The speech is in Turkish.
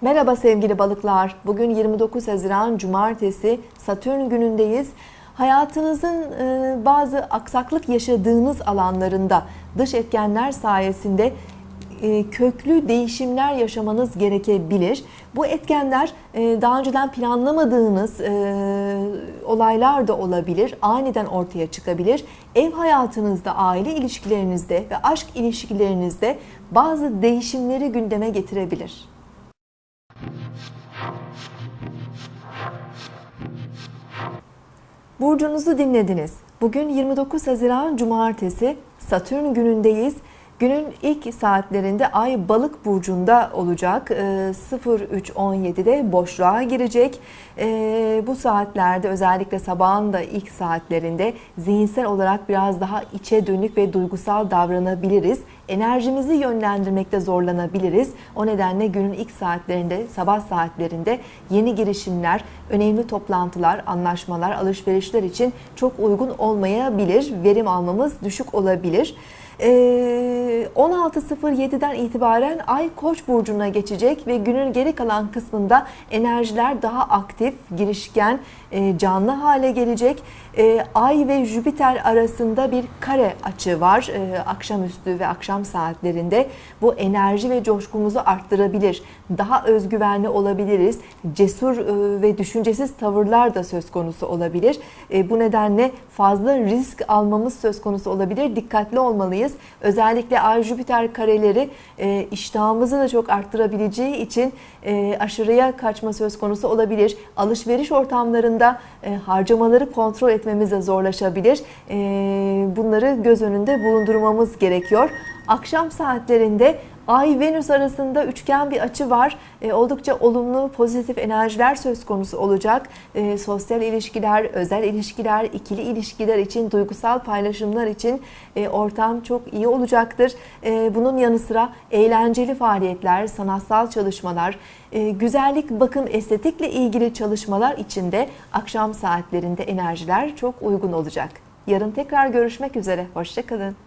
Merhaba sevgili balıklar. Bugün 29 Haziran Cumartesi Satürn günündeyiz. Hayatınızın e, bazı aksaklık yaşadığınız alanlarında dış etkenler sayesinde köklü değişimler yaşamanız gerekebilir. Bu etkenler e, daha önceden planlamadığınız e, olaylar da olabilir, aniden ortaya çıkabilir. Ev hayatınızda, aile ilişkilerinizde ve aşk ilişkilerinizde bazı değişimleri gündeme getirebilir. Burcunuzu dinlediniz. Bugün 29 Haziran Cumartesi Satürn günündeyiz. Günün ilk saatlerinde Ay Balık burcunda olacak. Ee, 03.17'de boşluğa girecek. Ee, bu saatlerde özellikle sabahın da ilk saatlerinde zihinsel olarak biraz daha içe dönük ve duygusal davranabiliriz. Enerjimizi yönlendirmekte zorlanabiliriz. O nedenle günün ilk saatlerinde, sabah saatlerinde yeni girişimler, önemli toplantılar, anlaşmalar, alışverişler için çok uygun olmayabilir. Verim almamız düşük olabilir. Ee, 16.07'den itibaren Ay Koç burcuna geçecek ve günün geri kalan kısmında enerjiler daha aktif, girişken, e, canlı hale gelecek. E, Ay ve Jüpiter arasında bir kare açı var e, akşamüstü ve akşam saatlerinde. Bu enerji ve coşkumuzu arttırabilir. Daha özgüvenli olabiliriz. Cesur ve düşüncesiz tavırlar da söz konusu olabilir. Bu nedenle fazla risk almamız söz konusu olabilir. Dikkatli olmalıyız. Özellikle Ay Jüpiter kareleri e, iştahımızı da çok arttırabileceği için e, aşırıya kaçma söz konusu olabilir. Alışveriş ortamlarında e, harcamaları kontrol etmemiz de zorlaşabilir. E, bunları göz önünde bulundurmamız gerekiyor. Akşam saatlerinde Ay Venüs arasında üçgen bir açı var. E, oldukça olumlu, pozitif enerjiler söz konusu olacak. E, sosyal ilişkiler, özel ilişkiler, ikili ilişkiler için, duygusal paylaşımlar için e, ortam çok iyi olacaktır. E, bunun yanı sıra eğlenceli faaliyetler, sanatsal çalışmalar, e, güzellik, bakım, estetikle ilgili çalışmalar için de akşam saatlerinde enerjiler çok uygun olacak. Yarın tekrar görüşmek üzere. Hoşçakalın.